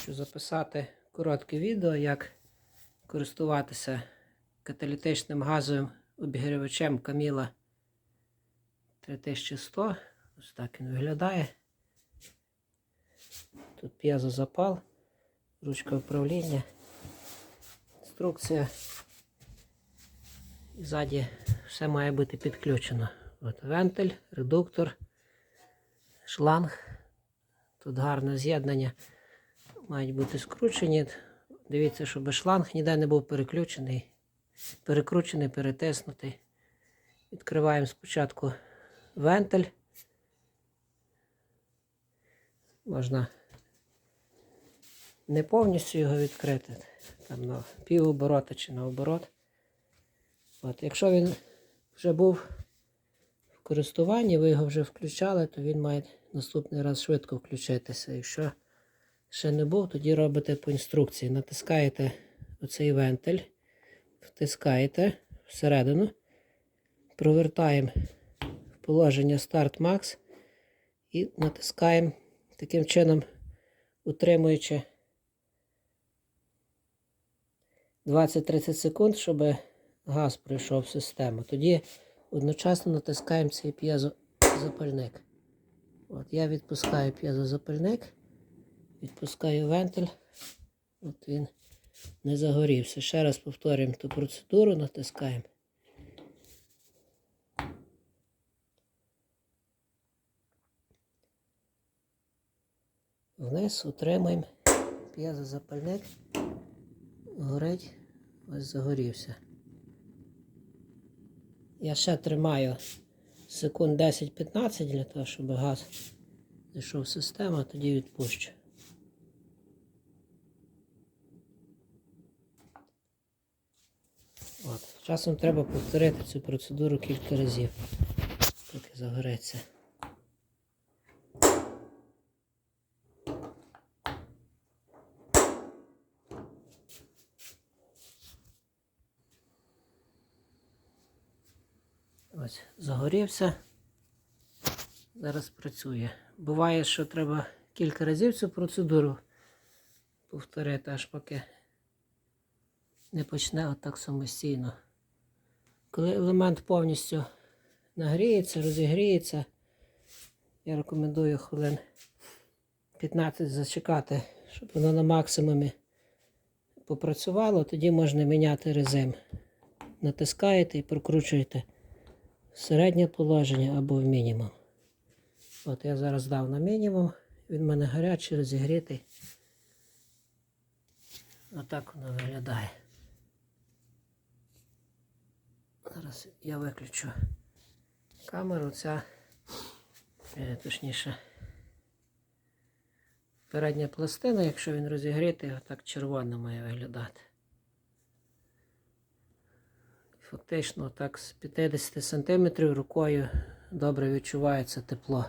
Хочу записати коротке відео, як користуватися каталітичним газовим обігрівачем Каміла 3100. Ось так він виглядає. Тут п'язозапал, ручка управління, інструкція. І ззаді все має бути підключено. От вентиль, редуктор, шланг. Тут гарне з'єднання. Мають бути скручені. Дивіться, щоб шланг ніде не був переключений, перекручений, перетиснутий. Відкриваємо спочатку вентиль. Можна не повністю його відкрити, там на півоборота чи наоборот. От, якщо він вже був в користуванні, ви його вже включали, то він має наступний раз швидко включитися. Якщо ще не був, тоді робите по інструкції. Натискаєте оцей вентиль, втискаєте всередину, провертаємо в положення Start Max і натискаємо таким чином, утримуючи 20-30 секунд, щоб газ пройшов в систему. Тоді одночасно натискаємо цей п'єзозапальник. От Я відпускаю п'єзозапальник, відпускаю вентиль. От він не загорівся. Ще раз повторюємо ту процедуру, натискаємо. Вниз утримуємо п'єзозапальник. Горить, ось загорівся. Я ще тримаю секунд 10-15 для того, щоб газ зайшов в систему, а тоді відпущу. От. Часом треба повторити цю процедуру кілька разів, поки загореться. Ось, загорівся. Зараз працює. Буває, що треба кілька разів цю процедуру повторити, аж поки не почне отак самостійно. Коли елемент повністю нагріється, розігріється, я рекомендую хвилин 15 зачекати, щоб воно на максимумі попрацювало, тоді можна міняти режим. Натискаєте і прокручуєте в середнє положення або в мінімум. От я зараз дав на мінімум, він в мене гарячий, розігрітий. Отак воно виглядає. Зараз я виключу камеру, ця, е, точніше, передня пластина, якщо він розігрітий, так червоно має виглядати. Фактично так з 50 см рукою добре відчувається тепло.